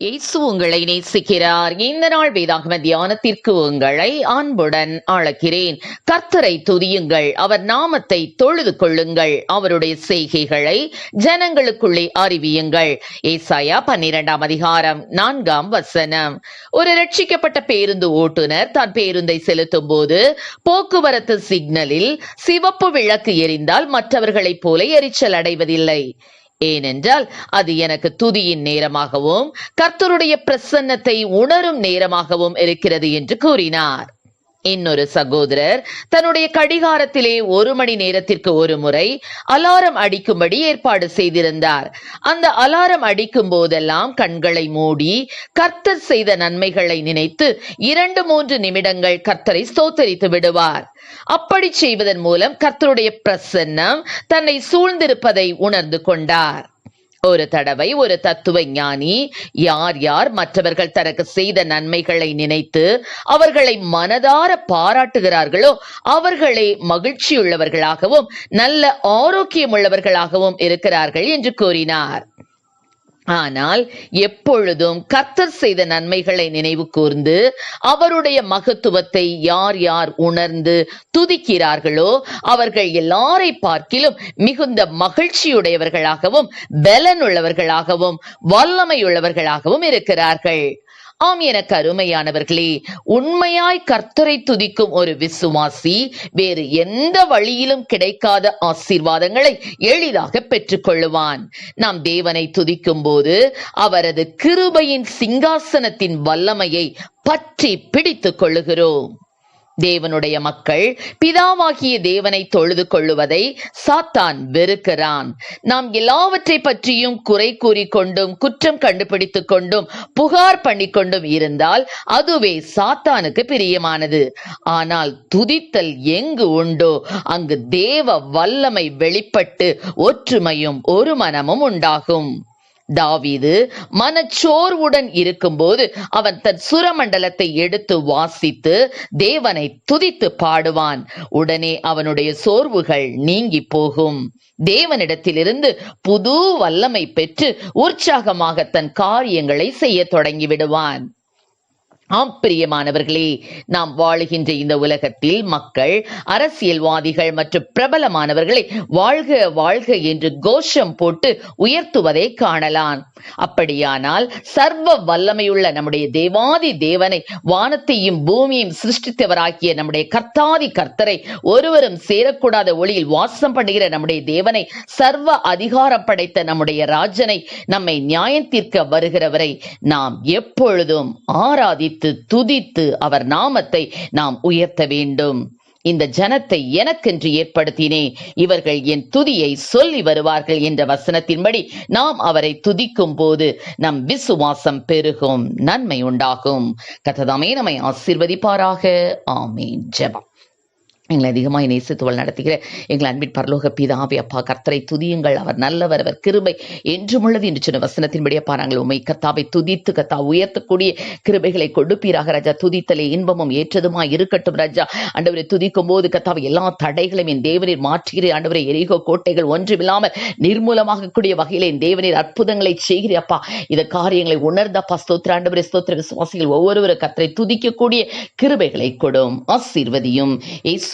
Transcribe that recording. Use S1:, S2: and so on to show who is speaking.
S1: இயேசு உங்களை நேசிக்கிறார். இந்த நாள் வேதாகம தியானத்திற்கு உங்களை அன்புடன் அழைக்கிறேன். கர்த்தரை துதியுங்கள். அவர் நாமத்தை தொழுது கொள்ளுங்கள். அவருடைய செய்கைகளை ஜனங்களுக்குள்ளே அறிவியுங்கள். ஏசாயா பன்னிரெண்டாம் அதிகாரம் நான்காம் வசனம். ஒரு ரட்சிக்கப்பட்ட பேருந்து ஓட்டுநர் தான் பேருந்தை செலுத்தும் போது போக்குவரத்து சிக்னலில் சிவப்பு விளக்கு எரிந்தால் மற்றவர்களைப் போல எரிச்சல் அடைவதில்லை. ஏனென்றால் அது எனக்கு துதியின் நேரமாகவும் கர்த்தருடைய பிரசன்னத்தை உணரும் நேரமாகவும் இருக்கிறது என்று கூறினார். இன்னொரு சகோதரர் தன்னுடைய கடிகாரத்திலே ஒரு மணி நேரத்திற்கு ஒரு முறை அலாரம் அடிக்கும்படி ஏற்பாடு செய்திருந்தார். அந்த அலாரம் அடிக்கும் போதெல்லாம் கண்களை மூடி கர்த்தர் செய்த நன்மைகளை நினைத்து இரண்டு மூன்று நிமிடங்கள் கர்த்தரை ஸ்தோத்தரித்து விடுவார். அப்படி செய்வதன் மூலம் கர்த்தருடைய பிரசன்னம் தன்னை சூழ்ந்திருப்பதை உணர்ந்து கொண்டார். ஒரு தடவை ஒரு தத்துவ ஞானி யார் யார் மற்றவர்கள் தனக்கு செய்த நன்மைகளை நினைத்து அவர்களை மனதார பாராட்டுகிறார்களோ அவர்களை மகிழ்ச்சியுள்ளவர்களாகவும் நல்ல ஆரோக்கியம் உள்ளவர்களாகவும் இருக்கிறார்கள் என்று கூறினார். ஆனால் எப்பொழுதும் கர்த்தர் செய்த நன்மைகளை நினைவு கூர்ந்து அவருடைய மகத்துவத்தை யார் யார் உணர்ந்து துதிக்கிறார்களோ அவர்கள் எல்லாரை பார்க்கிலும் மிகுந்த மகிழ்ச்சியுடையவர்களாகவும் பலனுள்ளவர்களாகவும் வல்லமையுள்ளவர்களாகவும் இருக்கிறார்கள். ஆம் எனக்கு அருமையானவர்களே உண்மையாய் கர்த்தரை துதிக்கும் ஒரு விசுவாசி வேறு எந்த வழியிலும் கிடைக்காத ஆசீர்வாதங்களை எளிதாக பெற்றுக்கொள்ளுவான். நாம் தேவனை துதிக்கும் போது அவரது கிருபையின் சிங்காசனத்தின் வல்லமையை பற்றி பிடித்துக் கொள்ளுகிறோம். தேவனுடைய மக்கள் பிதாவாகிய தேவனை தொழுது கொள்ளுவதை சாத்தான் வெறுக்கிறான். நாம் எல்லாவற்றை பற்றியும் குறை கூறிக்கொண்டும் குற்றம் கண்டுபிடித்துக் கொண்டும் புகார் பண்ணிக்கொண்டும் இருந்தால் அதுவே சாத்தானுக்கு பிரியமானது. ஆனால் துதித்தல் எங்கு உண்டோ அங்கு தேவ வல்லமை வெளிப்பட்டு ஒற்றுமையும் ஒரு மனமும் உண்டாகும். தாவீது மனச்சோர்வுடன் இருக்கும்போது அவன் தன் சுரமண்டலத்தை எடுத்து வாசித்து தேவனை துதித்து பாடுவான். உடனே அவனுடைய சோர்வுகள் நீங்கி போகும். தேவனிடத்திலிருந்து புது வல்லமை பெற்று உற்சாகமாக தன் காரியங்களை செய்ய தொடங்கி விடுவான். ஆம் பிரியமானவர்களே நாம் வாழுகின்ற இந்த உலகத்தில் மக்கள் அரசியல்வாதிகள் மற்றும் பிரபலமானவர்களை வாழ்க வாழ்க என்று கோஷம் போட்டு உயர்த்துவதை காணலாம். அப்படியானால் சர்வ வல்லமையுள்ள நம்முடைய தேவாதி தேவனை வானத்தையும் பூமியையும் சிருஷ்டித்தவராகிய நம்முடைய கர்த்தாதி கர்த்தரை ஒருவரும் சேரக்கூடாத ஒளியில் வாசம் பண்ணுகிற நம்முடைய தேவனை சர்வ அதிகாரம் படைத்த நம்முடைய ராஜனை நம்மை நியாயம் தீர்க்க வருகிறவரை நாம் எப்பொழுதும் ஆராதித்து துதித்து அவர் நாமத்தை நாம் உயர்த்த வேண்டும். இந்த ஜனத்தை எனக்கென்று ஏற்படுத்தினே இவர்கள் என் துதியை சொல்லி வருவார்கள் என்ற வசனத்தின்படி நாம் அவரை துதிக்கும் போது நம் விசுவாசம் பெருகும் நன்மை உண்டாகும். கத்ததாமே நம்மை ஆசீர்வதிப்பாராக. ஆமே ஜபம். எங்களை அதிகமாக நேசித்துவள் நடத்துகிற எங்கள் அன்பின் பரலோக பிதாவி அப்பா கர்த்தரை துதியுங்கள். அவர் நல்லவர் அவர் கிருபை என்றும் உள்ளது என்று சொன்ன வசனத்தின்படி அப்பா நாங்கள் உண்மை கத்தாவை துதித்து கத்தா உயர்த்தக்கூடிய கிருபைகளை கொடுப்பீராக ராஜா. துதித்தலே இன்பமும் ஏற்றதுமா இருக்கட்டும் ராஜா. ஆண்டவரை துதிக்கும் போது கத்தாவை எல்லா தடைகளையும் என் தேவனீர் மாற்றுகிறேன் ஆண்டவரை எரிகோ கோட்டைகள் ஒன்றுமில்லாமல் நிர்மூலமாகக்கூடிய வகையில் என் தேவனீர் அற்புதங்களை செய்கிறே அப்பா. இந்த காரியங்களை உணர்ந்தப்பா ஸ்தோத்திர ஆண்டவரை ஸ்தோத்திர விசுவாசிகள் ஒவ்வொருவரும் கத்தரை துதிக்கக்கூடிய கிருபைகளை கொடும். ஆசீர்வதியும்.